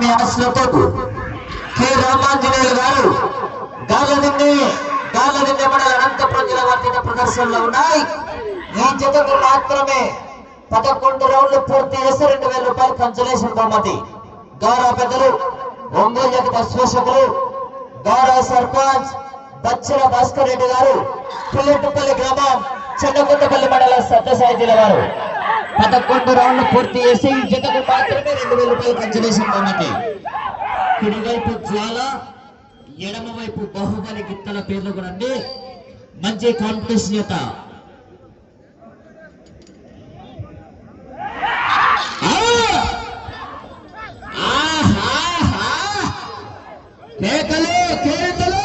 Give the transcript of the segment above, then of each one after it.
స్వామి ఆశలతో కె రామాంజనేయులు గారు గాలదిన్నే గాలదిన్నే మండల అనంతపురం జిల్లా వారి జత ప్రదర్శనలో ఉన్నాయి. ఈ జతకు మాత్రమే పదకొండు రౌండ్లు పూర్తి చేసి రెండు వేల రూపాయలు కన్సలేషన్ బహుమతి. గౌరవ పెద్దలు ఒంగోలు జగత అశ్వేషకులు గౌరవ సర్పంచ్ బచ్చర భాస్కర్ రెడ్డి గారు పుల్లెట్టుపల్లి గ్రామం చెన్నకొండపల్లి మండల సత్యసాయి జిల్లా వారు. పదకొండు రౌండ్లు పూర్తి చేసి ఈ జతకు మాత్రమే రెండు వేల రూపాయలు కన్సలేషన్ బహుమతి కుడివైపు జ్వాల ఎడమవైపు బాహుబలి గిత్తల పేర్లు కూడా అండి. మంచి కాంపిటీషన్ యొక్క కేకలు కేకలు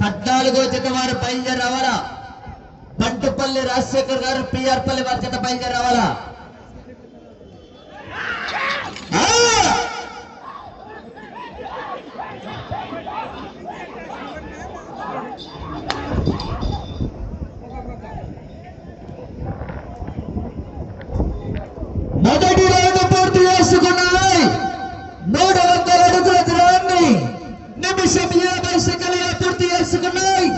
పద్నాలుగో జత వారు బయలుదేరి రావాలా బంటుపల్లి రాజశేఖర్ గారు పిఆర్ పల్లి వారి జత బయలుదేరి రావాలా ఆ! మొదటి రౌండ్ పూర్తి చేసుకున్నాయి మూడు వందల అడుగుల దూరాన్ని నిమిషం యాభై సెకండ్లు పూర్తి చేసుకున్నాయి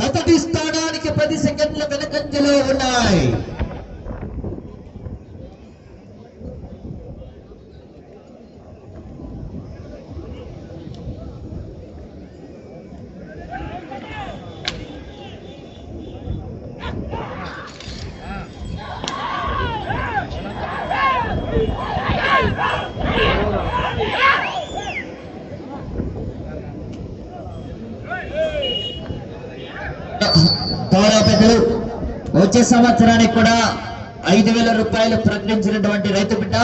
మొదటి స్థానానికి పది సెకండ్ల వెనకంజలో ఉన్నాయి గౌరవ పెద్దలు వచ్చే సంవత్సరానికి కూడా ఐదు వేల రూపాయలు ప్రకటించినటువంటి రైతు బిడ్డ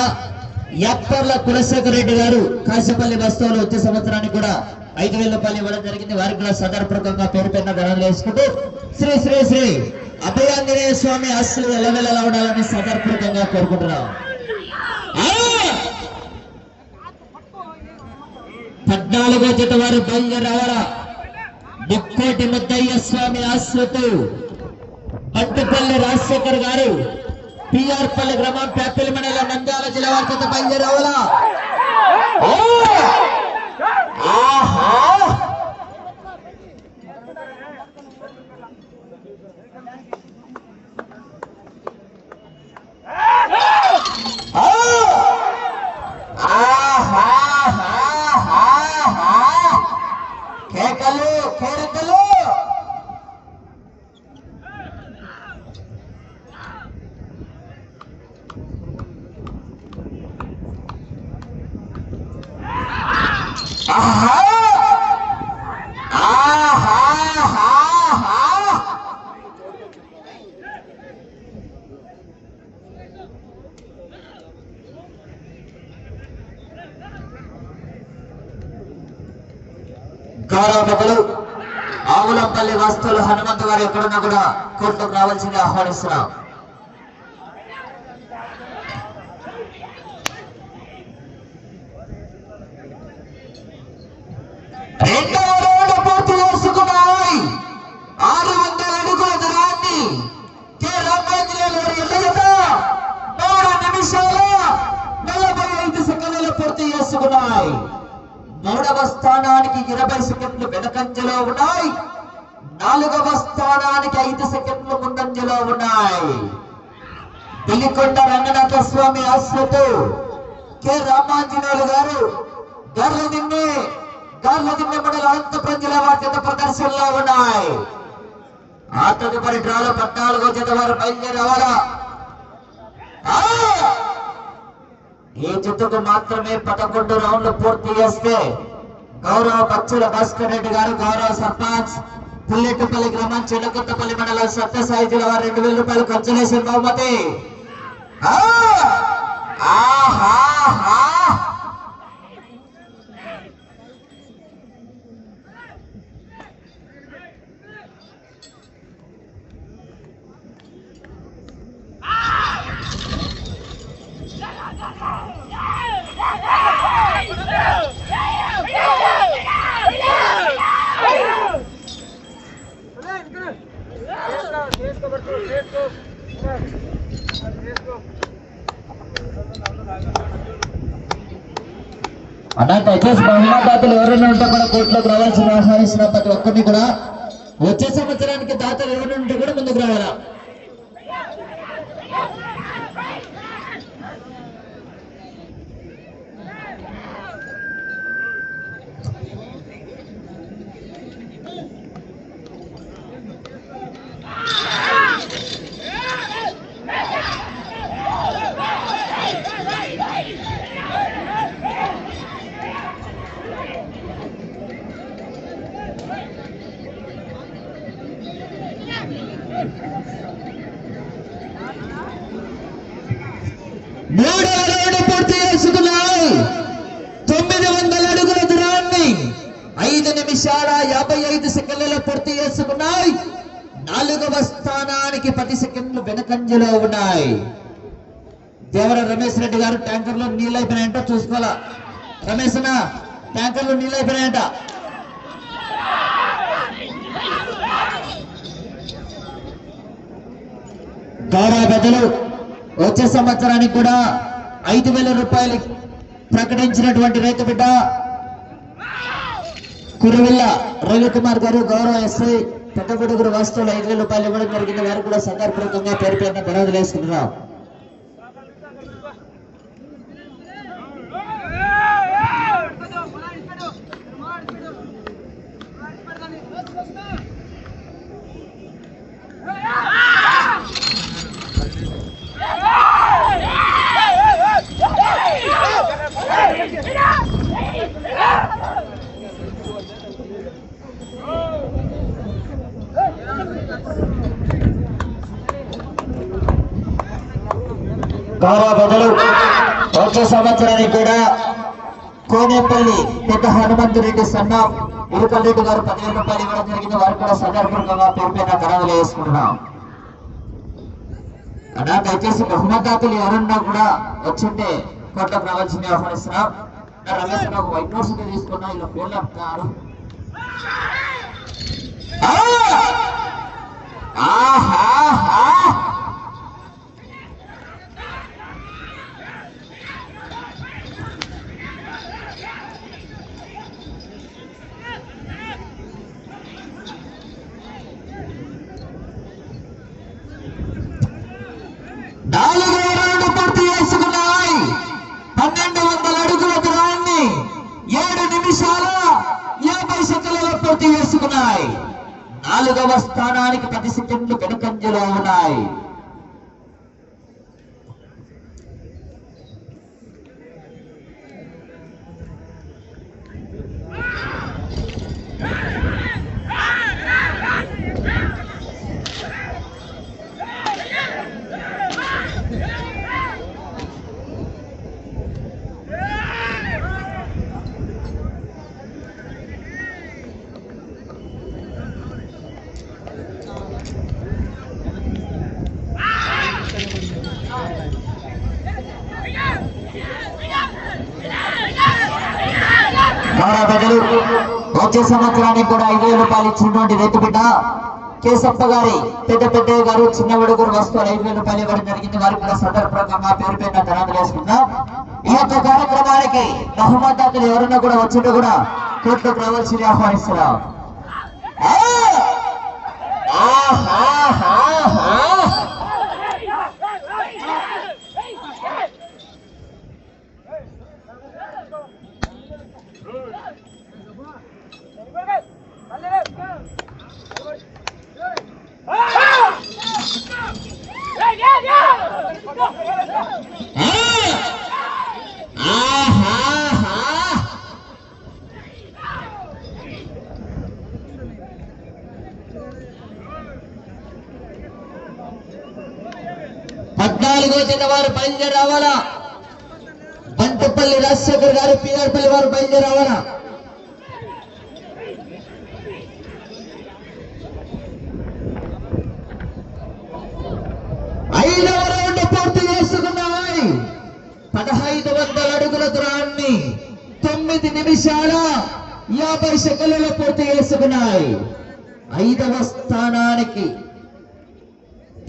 యప్పర్ల కులశేఖర్ రెడ్డి గారు కాశపల్లి వస్తువులు వచ్చే సంవత్సరానికి కూడా ఐదు వేల రూపాయలు ఇవ్వడం జరిగింది. వారికి కూడా సదర్పకంగా పేరు పెన్న ధరలు వేసుకుంటూ శ్రీ శ్రీ శ్రీ అభయాంజనేయ స్వామి ఆస్తులు ఎలవెలలా ఉండాలని సదర్పకంగా కోరుకుంటున్నాం. పద్నాలుగో జత వారు బయలుదేరి రావాలా? ముక్కోటి ముద్దయ్య స్వామి ఆశ్రతు పట్టుపల్లి రాజశేఖర్ గారు పిఆర్ పల్లి గ్రామం పేపల్లి మండలం నంద్యాల జిల్లా వారి చేత బయలుదేరి ఆహా! ఆ! ఆహాహాహాహా! కేకలు కేరింతలు ఆహా! ఆహాహాహా! గౌరవములు ఆవులంపల్లి వస్తువులు హనుమంతు గారు ఎక్కడున్నా కూడా కోర్టుకు రావాల్సింది ఆహ్వానిస్తున్నాం రెండవ రౌండ్ పూర్తి చేసుకున్నాయి ఆరు వందల అడుగుల దూరాన్ని కె రామాంజనేయులు గారి ఎల్లయ్యత మూడు నిమిషాల నలభై ఐదు సెకండ్లు పూర్తి చేసుకున్నాయి మూడవ స్థానానికి ఇరవై సెకండ్లు వెనకంజలో ఉన్నాయి నాలుగవ స్థానానికి ఐదు సెకండ్లు ముందంజలో ఉన్నాయి. పిలికొండ రంగనాథ స్వామి ఆశ్రతు కె రామాంజనేయులు గారు గర్ల దిన్నే గర్ల దిన్నె మండల అనంతపురం జిల్లా వారి జత ప్రదర్శనలో ఉన్నాయి. ఆ తదుపరి డ్రాలో పద్నాలుగో జత వారు బయలుదేరి ఈ జట్టుకు మాత్రమే పదకొండు రౌండ్లు పూర్తి చేస్తే గౌరవ పచ్చుల భాస్కర్ రెడ్డి గారు గౌరవ సర్పంచ్ పుల్లెట్టుపల్లి గ్రామం చిన్నకొత్తపల్లి మండలం సత్యసాయి జిల్లా వారు రెండు వేల రూపాయలు ఖర్చు కన్సలేషన్ బహుమతి. Yeah! అన్నా దయచేసి బహుమతాతలు ఎవరైనా ఉంటే కూడా కోర్టులోకి రావాల్సిన ఆహ్వానిస్తున్న ప్రతి ఒక్కరిని కూడా వచ్చే సంవత్సరానికి దాతలు ఎవరైనా ఉంటే కూడా ముందుకు రావాలా మూడవ రౌండ్ పూర్తి చేసుకున్నాయి తొమ్మిది వందల అడుగుల దూరాన్ని ఐదు నిమిషాల యాభై ఐదు సెకండ్లలో పూర్తి చేసుకున్నాయి. నాలుగవ స్థానానికి పది సెకండ్లు వెనకంజలో ఉన్నాయి. దేవర రమేష్ రెడ్డి గారు ట్యాంకర్లో నీళ్ళు అయిపోయినాయంట చూసుకోవాలా? రమేష్ అన్న ట్యాంకర్లో నీళ్ళు అయిపోయినాయంట గౌరవ పెద్దలు వచ్చే సంవత్సరానికి కూడా ఐదు వేల రూపాయలు ప్రకటించినటువంటి రైతు బిడ్డ కురువిల్ల రవికుమార్ గారు గౌరవ ఎస్ఐ పెద్ద పెద్దగొడుగురు వాస్తవంలో ఐదు వేల రూపాయలు ఇవ్వడం జరిగింది. వారు కూడా సందర్భంగా పేరు పేరున ధనాదులు వేసుకున్నారు. గౌరవ బదులు వచ్చే సంవత్సరానికి కూడా కోనేపల్లి పెద్ద హనుమంతు రెడ్డి సన్న ఇరుకల్ రెడ్డి గారు పదివేల రూపాయలు ఇవ్వడం జరిగింది. వారు కూడా సందర్భంగా పేరు పైన ధనాదులు వేసుకుంటున్నాం. అన్నా దయచేసి బహుమతాతులు ఎవరన్నా కూడా వచ్చుంటే కోట్లకు రావాల్సింది ఆహ్వానిస్తున్నాం. రమేష్ ఒక వైట్ నోట్స్ తీసుకున్నా ఇలా ఫోన్లు అంటున్నారు ఆహా నాలుగో రౌండ్ పూర్తి చేసుకున్నాయి పన్నెండు వందల అడుగుల దూరాన్ని ఏడు నిమిషాల యాభై సెకండ్లలో పూర్తి చేసుకున్నాయి నాలుగవ స్థానానికి పది సెకండ్లు వెనుకంజలో ఉన్నాయి సంవత్సరానికి కూడా ఐదు వేల రూపాయలు ఇచ్చినటువంటి రైతు బిడ్డ కేశప్ప గారి పెద్ద పెద్ద గారు చిన్న విడుగురు వస్తువులు ఐదు వేల రూపాయలు ఇవ్వడం జరిగింది. వారి కూడా సందర్భంగా పేరు పైన ధనాలు ఈ యొక్క కార్యక్రమానికి బహుమతాతులు ఎవరన్నా కూడా వచ్చింటే కూడా కోర్టుకు రావాల్సింది ఆహ్వానిస్తున్నాం. ఆహా ఆహాహాహా! ఆ! ఆహాహా! పద్నాలుగో జత వారు బయలుదేరి రావాలా బంతపల్లి రాజశేఖర్ గారు పిఆర్పల్లి వారు బయలుదేరి రావాలా ఐదవ రౌండ్ పూర్తి చేసుకున్నాయి. పదహైదు వందల అడుగుల దూరాన్ని తొమ్మిది నిమిషాల యాభై సెకండ్లలో పూర్తి చేసుకున్నాయి. ఐదవ స్థానానికి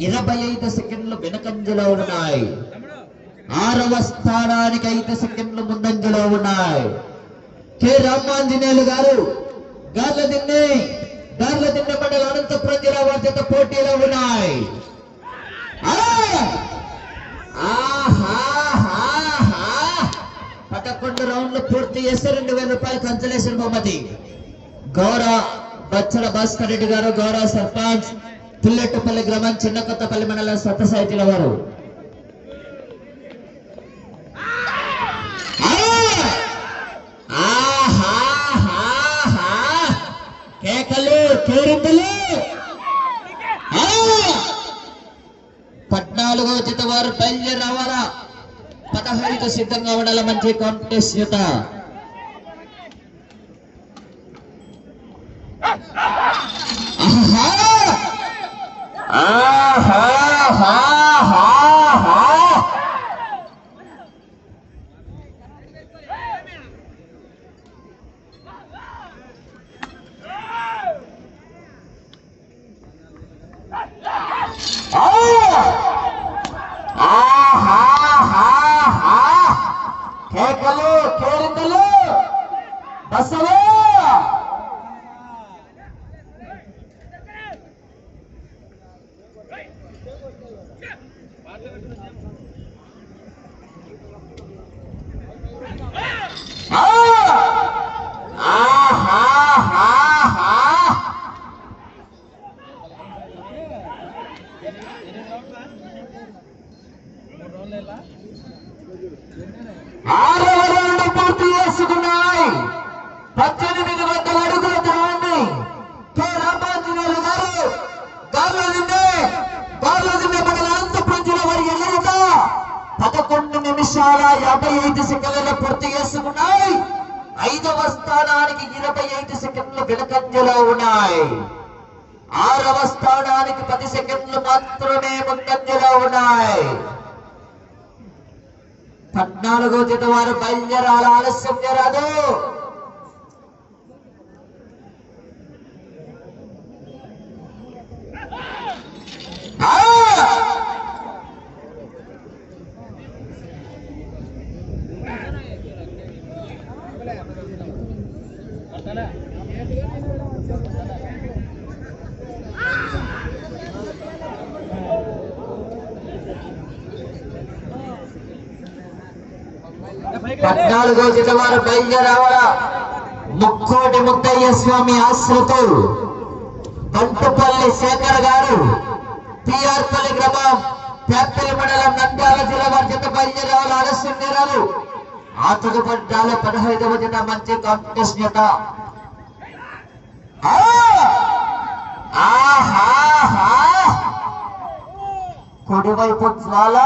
ఇరవై ఐదు సెకండ్లు వెనకంజలో ఉన్నాయి. ఆరవ స్థానానికి ఐదు సెకండ్లు ముందంజలో ఉన్నాయి. కె. రామాంజనేయులు గారు గార్ల దిన్నె గార్ల దిన్నె మండల అనంతపురం జిల్లా వారి చేత పోటీలో ఉన్నాయి ఆ! పదకొండు రౌండ్లు పూర్తి చేస్తే రెండు వేల రూపాయలు కన్సలేషన్ బహుమతి. గౌరవ బచ్చల భాస్కర్ రెడ్డి గారు గౌరవ సర్పంచ్ పుల్లెట్టుపల్లి గ్రామం చిన్న కొత్తపల్లి మండలం సత్త సాహిత్యుల వారు ఆ! ఆహాహాహా! పేరెంతలు పద్నాలుగో ఆ! జత వారు బయలుదేరి రావాలా? పదహైదు సిద్ధంగా ఉండాలి మంచి కాంపిటీషన్ జత ఆహా! ఆహాహాహాహా! ఆ! ఆహాహాహా! కేకలు కేరింతలు బస్సలు ఆ! ఆహాహాహా! ఆరవ రౌండ్ పూర్తి చేసుకున్నాయి పద్దెనిమిది వందల అడుగుల దూరాన్ని కె రామాంజనేయులు గారు గార్ల దిన్నే గార్ల దిన్నే మండల అనంతపురం జిల్లా వారి ఎల్లగట పదకొండు నిమిషాల యాభై ఐదు సెకండ్లలో పూర్తి చేసుకున్నాయి ఐదవ స్థానానికి ఇరవై ఐదు సెకండ్లు వెనుకంజలో ఉన్నాయి ఆరవ స్థానానికి పది సెకండ్లు మాత్రమే ముందంజలో ఉన్నాయి. పద్నాలుగో జత వారు బయలుదేరాలి ఆలస్యం జరాదు ఆ! పద్నాలుగో జత వారు బయలుదేరావాలా ముక్కోటి ముత్తయ్య స్వామి ఆశ్రతో బంటుపల్లి శేఖర్ గారు పిఆర్పల్లి గ్రామం పేపల్లి మండలం నంద్యాల జిల్లా వారి జత బయలుదేరావాలి ఆలస్యం నేరాలు. ఆ తదుపడ్డాల పదహైదవ జత మంచి కాంపిటీషన్ జత కుడివైపు జ్వాల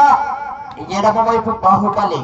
ఎడమవైపు బాహుబలి.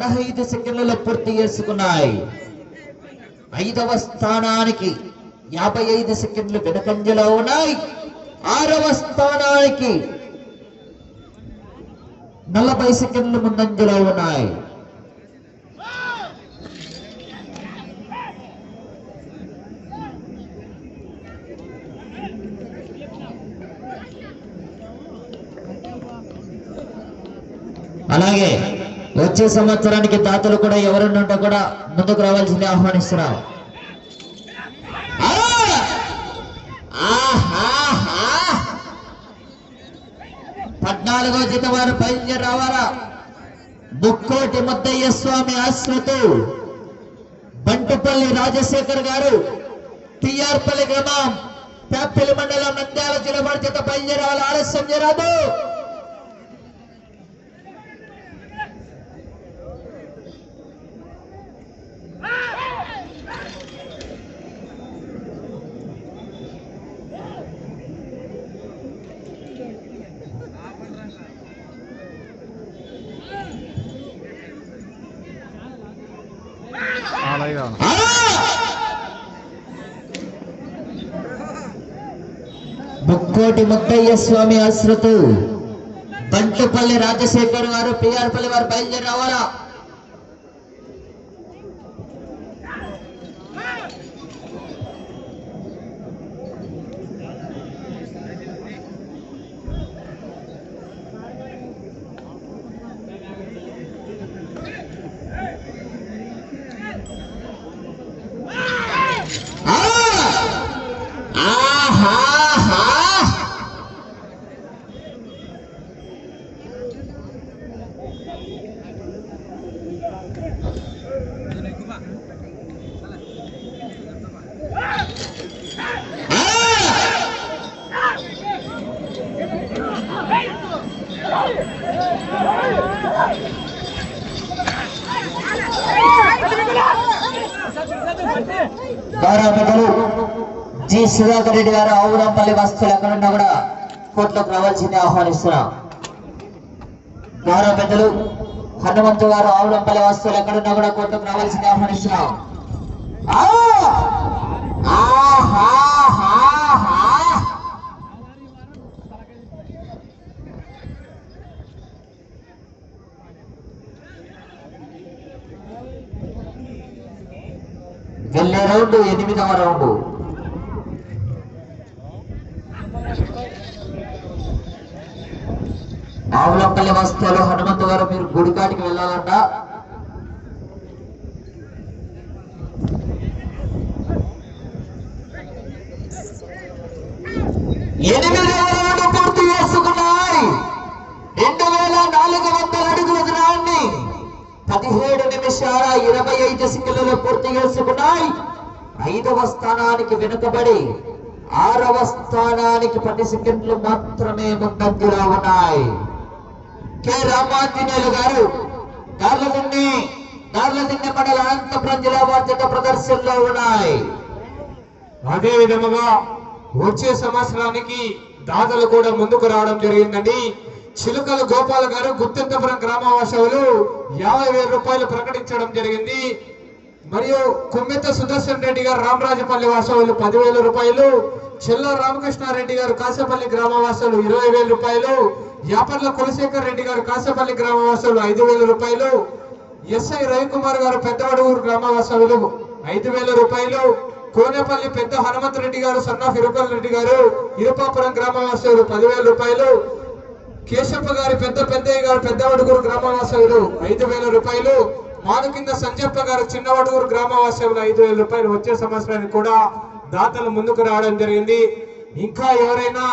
పదహైదు సెకండ్లలో పూర్తి చేసుకున్నాయి. ఐదవ స్థానానికి యాభై ఐదు సెకండ్లు వెనకంజలో ఉన్నాయి. ఆరవ స్థానానికి నలభై సెకండ్లు ముందంజలో ఉన్నాయి. అలాగే వచ్చే సంవత్సరానికి దాతలు కూడా ఎవరున్నా కూడా ముందుకు రావాల్సింది ఆహ్వానిస్తున్నారు పద్నాలుగో జత వారు బయలుదేరి రావాలా? ముక్కోటి ముద్దయ్య స్వామి ఆశ్రతు బంటుపల్లి రాజశేఖర్ గారు టిఆర్పల్లి గ్రామం పెప్పిలి మండలం నంద్యాల జిల్లా వారి బయలుదేరాలి ఆలస్యం చేయరాదు. అలాగే ముక్కోటి ముత్తయ్య స్వామి ఆశ్రతు. బంట్లపల్లి రాజశేఖర్ గారు పిఆర్పల్లి వారు బయలుదేరి రావాలా ఆ! ఆహాహా! గౌరవపతులు జి సుధాకర్ రెడ్డి గారు ఆవురంపల్లి బస్తులు ఎక్కడున్నా కూడా కోర్టులోకి రావాల్సింది ఆహ్వానిస్తున్నాం. గౌరవ పెద్దలు హనుమంతు గారు ఆవులంపల్లి వస్తువులు ఎక్కడున్నా కూడా కోర్టుకు రావాల్సింది ఆహ్వానిస్తున్నాం. వెళ్ళే రౌండ్ ఎనిమిదవ రౌండ్. ఆవులంపల్లి వస్తువులు హనుమంతు గారు మీరు గుడికాటికి వెళ్ళాలంట. ఎనిమిది రౌండ్ పూర్తి చేసుకున్నాయి. రెండు వేల నాలుగు వందల అడుగుల దూరాన్ని పదిహేడు నిమిషాల ఇరవై ఐదు సెకండ్లలో పూర్తి చేసుకున్నాయి. ఐదవ స్థానానికి వెనుకబడి ఆరవ స్థానానికి పది సెకండ్లు మాత్రమే ముందంజలో ఉన్నాయి. కె. రామాంజనేయులు గారు గార్లదిన్ని గార్లదిన్నె మండల అనంతపురం జిల్లా వార్త ప్రదర్శనలో ఉన్నాయి. అదే విధముగా వచ్చే సంవత్సరానికి దాతలు కూడా ముందుకు రావడం జరిగిందండి. చిలుకల గోపాల్ గారు గుత్తంతపురం గ్రామవాసవులు యాభై వేల రూపాయలు ప్రకటించడం జరిగింది. మరియు కుమ్మెత్త సుదర్శన్ రెడ్డి గారు రామరాజపల్లి వాసవులు పదివేల రూపాయలు చెల్ల రామకృష్ణారెడ్డి గారు కాసేపల్లి గ్రామవాసులు ఇరవై వేల రూపాయలు యాపర్ల కులశేఖర్ రెడ్డి గారు కాసేపల్లి గ్రామవాసులు ఐదు వేల రూపాయలు ఎస్ఐ రవికుమార్ గారు పెద్దవడూరు గ్రామవాసులు ఐదు వేల రూపాయలు కోనేపల్లి పెద్ద హనుమంత్ రెడ్డి గారు సన్నాఫ్ ఇరుకల్ రెడ్డి గారు ఇరుపాపురం గ్రామవాసులు పదివేల రూపాయలు కేశప్ప గారి పెద్ద పెద్దయ్య గారు పెద్దవడుగురు గ్రామవాసులు ఐదు వేల రూపాయలు మాను కింద సంజప్ప గారు చిన్నవడుగురు గ్రామవాసవులు ఐదు వేల రూపాయలు వచ్చే సంవత్సరానికి కూడా దాతలు ముందుకు రావడం జరిగింది. ఇంకా ఎవరైనా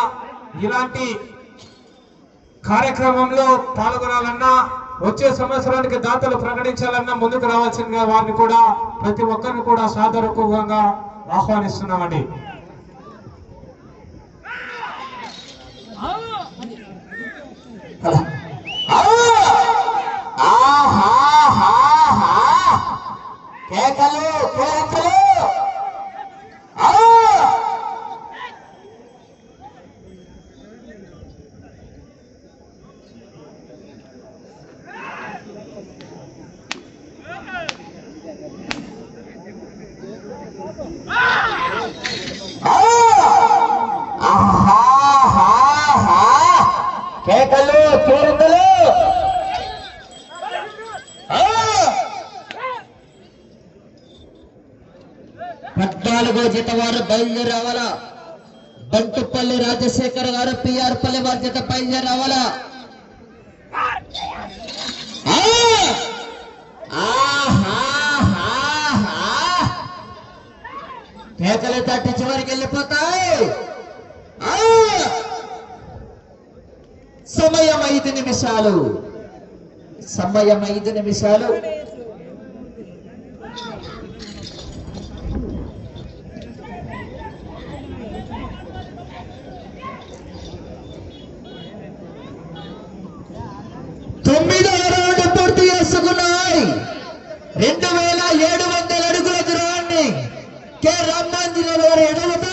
ఇలాంటి కార్యక్రమంలో పాల్గొనాలన్నా వచ్చే సంవత్సరానికి దాతలు ప్రకటించాలన్నా ముందుకు రావాల్సిందిగా వారిని కూడా ప్రతి ఒక్కరిని కూడా సాదరపూర్వకంగా ఆహ్వానిస్తున్నామండి. అలా. ఆ! ఆహాహాహా! కేకలు కేకలు ఆ! ఆ! ఆహాహాహా! కేకలు కేరింతలు ఆ! పద్నాలుగో జత వారు బయలుదేరి రావాలా బంటుపల్లి రాజశేఖర్ గారు పిఆర్ పల్లి వారి జత బయలుదేరి రావాలా కేకలు తట్టి చివరికి వెళ్ళిపోతాయి. సమయం ఐదు నిమిషాలు. సమయం ఐదు నిమిషాలు తొమ్మిదవ రౌండ్ పూర్తి చేసుకున్నాయి రెండు వేల ఏడు వందల అడుగుల దూరాన్ని కె. రామాంజన గారి ఎడలత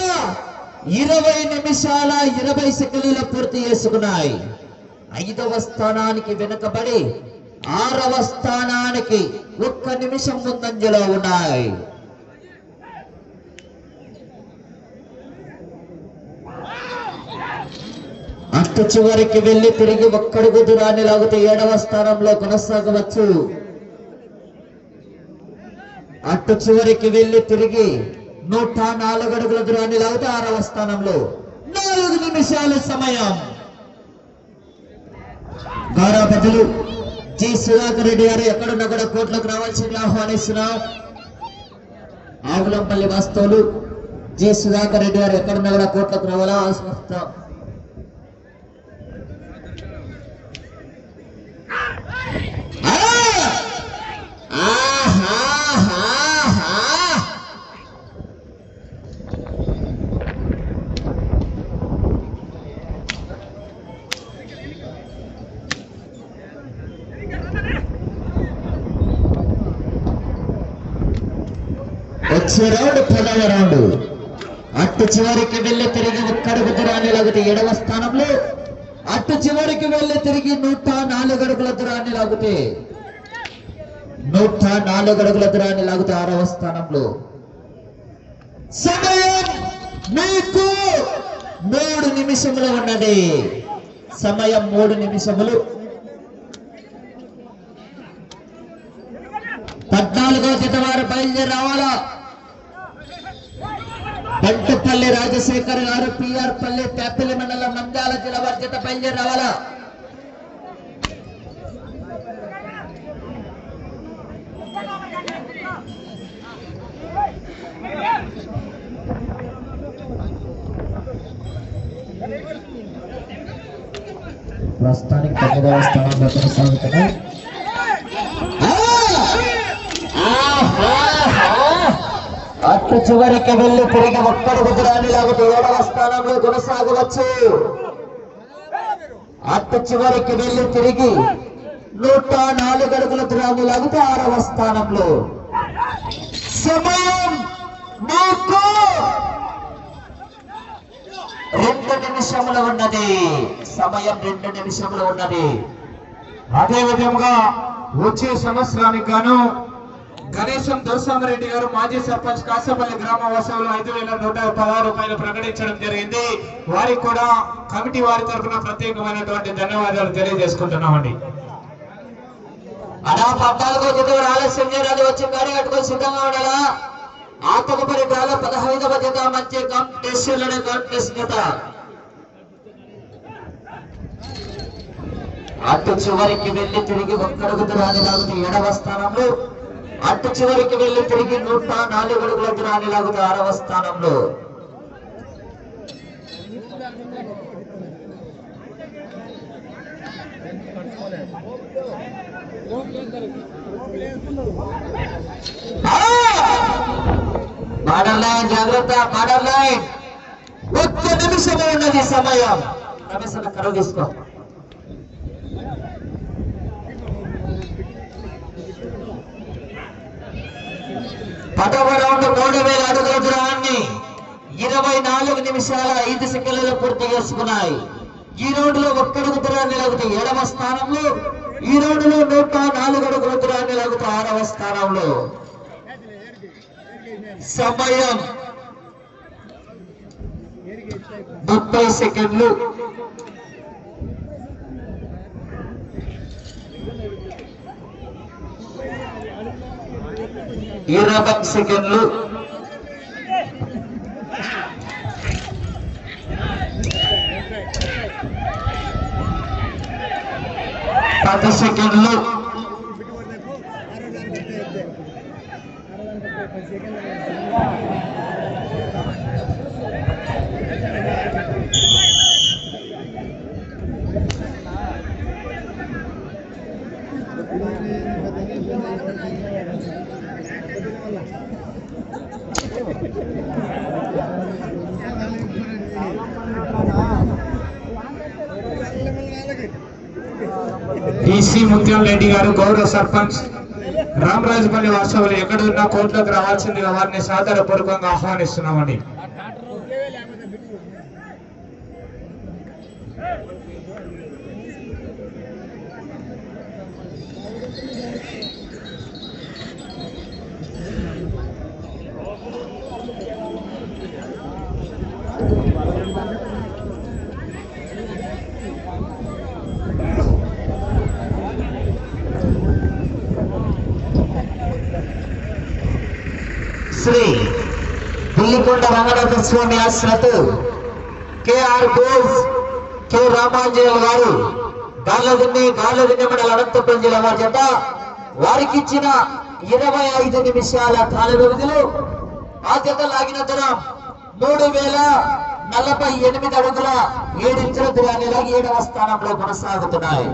ఇరవై నిమిషాల ఇరవై సెకండ్ల పూర్తి చేసుకున్నాయి. ఐదవ స్థానానికి వెనుకబడి ఆరవ స్థానానికి ఒక్క నిమిషం ముందంజలో ఉన్నాయి. అట్టు చివరికి వెళ్ళి తిరిగి ఒక్కడుగు దూరాన్ని లాగితే ఏడవ స్థానంలో కొనసాగవచ్చు. అటు చివరికి వెళ్ళి తిరిగి నూట నాలుగు అడుగుల దూరాన్ని లాగితే ఆరవ స్థానంలో నాలుగు నిమిషాల సమయం. గౌరవపతులు జి సుధాకర్ రెడ్డి గారు ఎక్కడున్నా కూడా కోర్టులకు రావాల్సింది ఆహ్వానిస్తున్నాం. ఆవులంపల్లి వాస్తవులు జి సుధాకర్ రెడ్డి గారు ఎక్కడున్నా కూడా కోర్టులకు రావాలా ఆహ్వానిస్తాం వచ్చే రౌండ్ పదవ రౌండ్. అటు చివరికి వెళ్ళి తిరిగి ఒక్కడుగు దూరాన్ని లాగితే ఏడవ స్థానంలో అటు చివరికి వెళ్ళి తిరిగి నూట నాలుగు అడుగుల దూరాన్ని లాగితే నూట నాలుగు అడుగుల దూరాన్ని లాగితే ఆరవ స్థానంలో. సమయం మీకు మూడు నిమిషములు ఉన్నది. సమయం మూడు నిమిషములు. పద్నాలుగో జత వారు బయలుదేరి రావాలా? బంటుపల్లి రాజశేఖర్ గారు పిఆర్ పల్లి పేపల్లి మండలం నంద్యాల జిల్లా వారి జత బయలుదేరి రావాలా. ప్రస్తుతానికి తొమ్మిదవ స్థానంలో కొనసాగుతున్నాయి. అటు చివరికి వెళ్ళి తిరిగి ఒక్కడు కుదురాన్ని లాగుతూ ఏడవ స్థానంలో కొనసాగవచ్చు. అత్త చివరికి వెళ్ళి తిరిగి నూట నాలుగు అడుగుల దూరాన్ని లాగితే ఆరవ స్థానంలో. సమయం మాకు. రెండు నిమిషములు ఉన్నది. సమయం రెండు నిమిషములు ఉన్నది. అదే విధంగా వచ్చే సంవత్సరానికి గాను గణేశం దొరసామరెడ్డి గారు మాజీ సర్పంచ్ కాసపల్లి గ్రామ ఐదు వేల నూట పదహారు రూపాయలు ప్రకటించడం జరిగింది. వారికి కూడా కమిటీ వారి తరఫున ప్రత్యేకమైనటువంటి ధన్యవాదాలు తెలియజేసుకుంటున్నామండి. అలా పట్టాలకు జత ఆలస్యం చేయాలి వచ్చి గాడి కట్టుకొని సిద్ధంగా ఉండాలా? ఆతకపరి కాల పదహైదవ జత మంచి కాంపిటీషన్ కాంపిటీషన్ జత. అటు చివరికి వెళ్ళి తిరిగి ఒక్కడుగు దూరాన్ని లాగుతూ ఎడవ స్థానంలో అటు చివరికి వెళ్ళి తిరిగి నూట నాలుగు అడుగుల దూరాన్ని లాగుతూ ఆరవ స్థానంలో. బార్డర్ లైన్ జాగ్రత్త బార్డర్ లైన్ ఒక్క నిమిషమే ఉన్నది సమయం. రమేశ్వర కర్ర తీసుకో. పదవ రౌండ్ మూడు వేల అడుగుల దూరాన్ని ఇరవై నాలుగు నిమిషాల ఐదు సెకండ్లలో పూర్తి చేసుకున్నాయి. ఈ రోడ్డులో ఒక్కడుగు దూరాన్ని లాగుతూ ఏడవ స్థానంలో ఈ రోడ్డులో నూట నాలుగు అడుగుల దూరాన్ని లాగుతూ ఆరవ స్థానంలో. సమయం ముప్పై సెకండ్లు. ఇరవై సెకండ్లు పది సెకండ్లు టిసి రెడ్డి గారు గౌరవ సర్పంచ్ రామరాజపల్లి వాస్తవులు ఎక్కడున్నా కోర్టులోకి రావాల్సిందిగా వారిని సాదరపూర్వకంగా ఆహ్వానిస్తున్నామండి. శ్రీ బుల్లికొండ రంగనాథ స్వామి ఆశ్రత్ కేఆర్ బోస్ కె రామాంజనేయులు గారు గాలదిన్ని గాలదిన్ని మండల అనంతపురం జిల్లా వారి చేత వారికి ఇచ్చిన ఇరవై ఐదు నిమిషాల కాల వ్యవధిలో ఆ లాగిన దూరం మూడు వేల నలభై ఎనిమిది అడుగుల ఏడు ఇంచుల దూరాన్ని ఏడవ స్థానంలో కొనసాగుతున్నాయి.